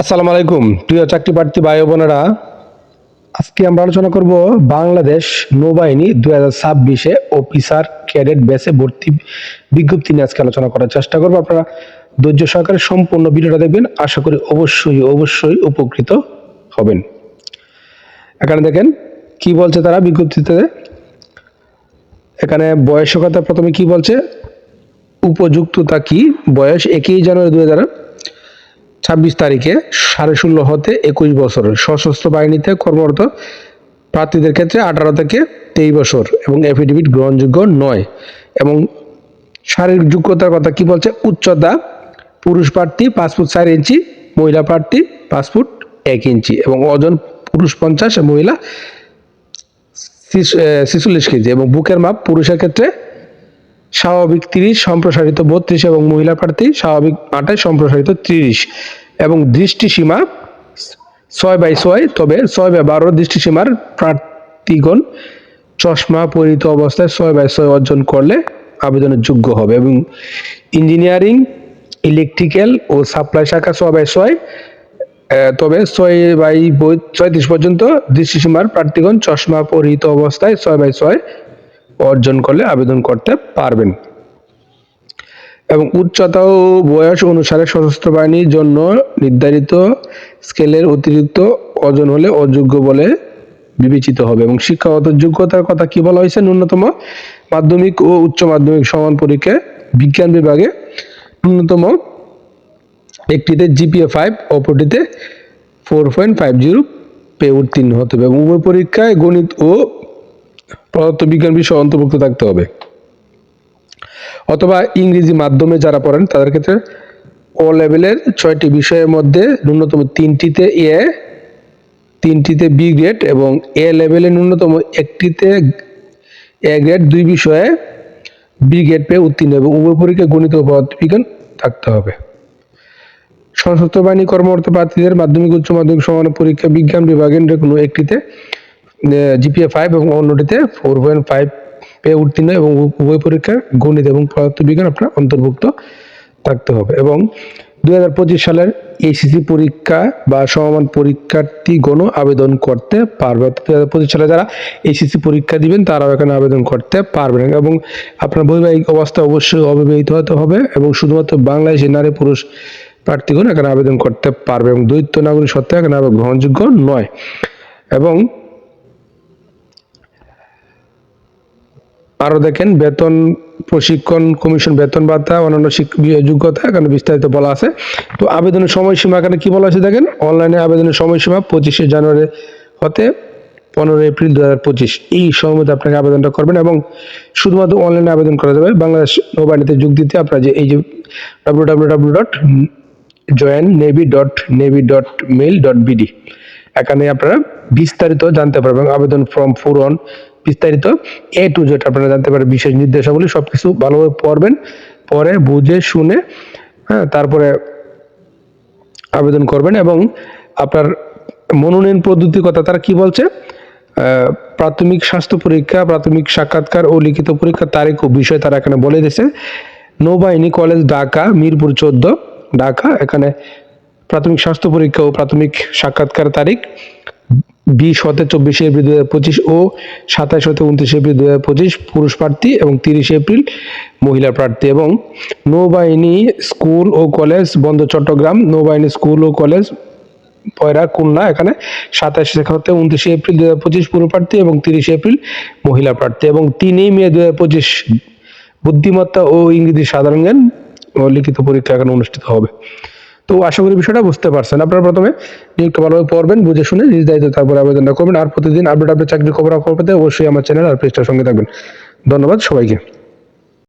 আসসালামু আলাইকুম। প্রিয় চাকরি প্রার্থী ভাই বোনেরা, আজকে আমরা আলোচনা করব বাংলাদেশ নৌবাহিনী দুই হাজার ছাব্বিশে অফিসার ক্যাডেট বেসে ভর্তি বিজ্ঞপ্তি নিয়ে আজকে আলোচনা করার চেষ্টা করব। আপনারা ধৈর্য সহকারে সম্পূর্ণ ভিডিওটা দেখবেন। আশা করি অবশ্যই অবশ্যই উপকৃত হবেন। এখানে দেখেন, কি বলছে তারা বিজ্ঞপ্তিতে? এখানে বয়সের কথা প্রথমে কি বলছে? উপযুক্ততা কি? বয়স একই জানুয়ারি দুই হাজার ছাব্বিশ তারিখে সাড়ে ষোলো হতে একুশ বছরের সশস্ত্র বাহিনীতে কর্মরত প্রার্থীদের ক্ষেত্রে আঠারো থেকে তেইশ বছর এবং এফিডেভিট গ্রহণযোগ্য নয়। এবং শারীরিক যোগ্যতার কথা কি বলছে? উচ্চতা পুরুষ প্রার্থী পাঁচ ফুট চার ইঞ্চি, মহিলা প্রার্থী পাঁচ ফুট এক ইঞ্চি এবং ওজন পুরুষ পঞ্চাশ মহিলা ছিচল্লিশ কেজি এবং বুকের মাপ পুরুষের ক্ষেত্রে স্বাভাবিক তিরিশ, সম্প্রসারিত বত্রিশ এবং মহিলা প্রার্থী স্বাভাবিক আঠাশ সম্প্রসারিত তিরিশ। এবং দৃষ্টিসীমা ছয় বাই ছয়, তবে ছয় বাই বারো দৃষ্টিসীমার প্রার্থীগণ চশমা পরিহিত অবস্থায় ছয় বাই ছয় অর্জন করলে আবেদনের যোগ্য হবে এবং ইঞ্জিনিয়ারিং, ইলেকট্রিক্যাল ও সাপ্লাই শাখা ছয় বাই ছয় তবে ছয় বাই, ছয়ত্রিশ পর্যন্ত দৃষ্টিসীমার প্রার্থীগণ চশমা পরিহিত অবস্থায় ছয় বাই ছয় অর্জন করলে আবেদন করতে পারবেন। এবং উচ্চতা ও বয়স অনুসারে সশস্ত্র বাহিনীর জন্য নির্ধারিত স্কেলের অতিরিক্ত ওজন হলে অযোগ্য বলে বিবেচিত হবে এবং শিক্ষাগত যোগ্যতার কথা কি বলা হয়েছে? ন্যূনতম মাধ্যমিক ও উচ্চ মাধ্যমিক সমান পরীক্ষায় বিজ্ঞান বিভাগে ন্যূনতম একটিতে জিপিএ ফাইভ, অপরটিতে ফোর পয়েন্ট ফাইভ জিরো পেয়ে উত্তীর্ণ হতে হবে এবং উভয় পরীক্ষায় গণিত ও পদার্থবিজ্ঞান বিষয় অন্তর্ভুক্ত থাকতে হবে। অথবা ইংরেজি মাধ্যমে যারা পড়েন, তাদের ক্ষেত্রে ও লেভেলের ছয়টি বিষয়ের মধ্যে ন্যূনতম তিনটিতে এ তিনটিতে বি গ্রেড এবং এ লেভেলে ন্যূনতম একটিতে এ গ্রেড দুই বিষয়ে বি গ্রেড পেয়ে উত্তীর্ণ এবং উভয় পরীক্ষায় গণিত ও থাকতে হবে। সশস্ত্র বাহিনী কর্মরত প্রার্থীদের মাধ্যমিক, উচ্চ মাধ্যমিক সমান পরীক্ষা, বিজ্ঞান বিভাগের কোনো একটিতে জিপিএ ফাইভ এবং অন্যটিতে ফোর পয়েন্ট ফাইভ পেয়ে উত্তীর্ণ এবং উভয় পরীক্ষার গণিত এবং পদার্থবিজ্ঞান আপনার অন্তর্ভুক্ত থাকতে হবে এবং দুই হাজার পঁচিশ সালের এইচএসসি পরীক্ষা বা সমমান পরীক্ষার্থীগণও আবেদন করতে পারবে। দুই হাজার পঁচিশ সালে যারা এইচএসসি পরীক্ষা দিবেন, তারাও এখানে আবেদন করতে পারবেন। এবং আপনার বৈবাহিক অবস্থা অবশ্যই অবিবাহিত হতে হবে এবং শুধুমাত্র বাংলাদেশি নারী পুরুষ প্রার্থীগণ এখানে আবেদন করতে পারবে এবং দ্বৈত নাগরিক সত্ত্বেও এখানে গ্রহণযোগ্য নয়। এবং আরও দেখেন, বেতন প্রশিক্ষণ কমিশন বেতন ভাতা, অন্যান্য যোগ্যতা এখানে বিস্তারিত বলা আছে। তো আবেদনের সময়সীমা এখানে কি বলা আছে দেখেন? অনলাইনে আবেদনের সময়সীমা পঁচিশে জানুয়ারি হতে পনেরো এপ্রিল দু হাজার পঁচিশ। এই সময়ের মধ্যে আপনাকে আবেদনটা করবেন এবং শুধুমাত্র অনলাইনে আবেদন করা যাবে। বাংলাদেশ নৌবাহিনীতে যোগ দিতে আপনার যে এই যে W W W dot join navy dot navy dot mail dot BD এখানে আপনারা বিস্তারিত জানতে পারবেন আবেদন ফর্ম পূরণ বিস্তারিত এ টু জেড আপনারা জানতে পারবেন বিশেষ নির্দেশাবলী সব কিছু ভালোভাবে পড়বেন পরে বুঝে, শুনে হ্যাঁ তারপরে আবেদন করবেন এবং আপনার মনোনয়ন পদ্ধতির কথা তারা কি বলছে? প্রাথমিক স্বাস্থ্য পরীক্ষা, প্রাথমিক সাক্ষাৎকার ও লিখিত পরীক্ষার তারিখ ও বিষয় তারা এখানে বলে দিয়েছে। নৌবাহিনী কলেজ ঢাকা, মিরপুর চোদ্দ, ঢাকা, এখানে প্রাথমিক স্বাস্থ্য পরীক্ষা ও প্রাথমিক সাক্ষাৎকার তারিখ। বিশ হতে চব্বিশে এপ্রিল দু পঁচিশ ও সাতাশ হতে উনত্রিশে এপ্রিল দু পঁচিশ পুরুষ প্রার্থী এবং তিরিশে এপ্রিল মহিলা প্রার্থী এবং নৌবাহিনী স্কুল ও কলেজ বন্ধ চট্টগ্রাম, নৌবাহিনী স্কুল ও কলেজ পয়রা খুলনা, এখানে সাতাশ হতে উনত্রিশে এপ্রিল দু হাজার পঁচিশ পুরুষ প্রার্থী এবং তিরিশে এপ্রিল মহিলা প্রার্থী এবং তিনই মে দু হাজার পঁচিশ বুদ্ধিমত্তা ও ইংরেজি সাধারণ জ্ঞান লিখিত পরীক্ষা এখানে অনুষ্ঠিত হবে। তো আশা করি বিষয়টা বুঝতে পারছেন। আপনারা প্রথমে নিয়োগটা ভালোভাবে পড়বেন, বুঝে শুনে নিজ দায়িত্ব তারপরে আবেদনটা করবেন। আর প্রতিদিন আপডেট আপডেট চাকরির খবর পেতে অবশ্যই আমার চ্যানেল আর পেজটার সঙ্গে থাকবেন। ধন্যবাদ সবাইকে।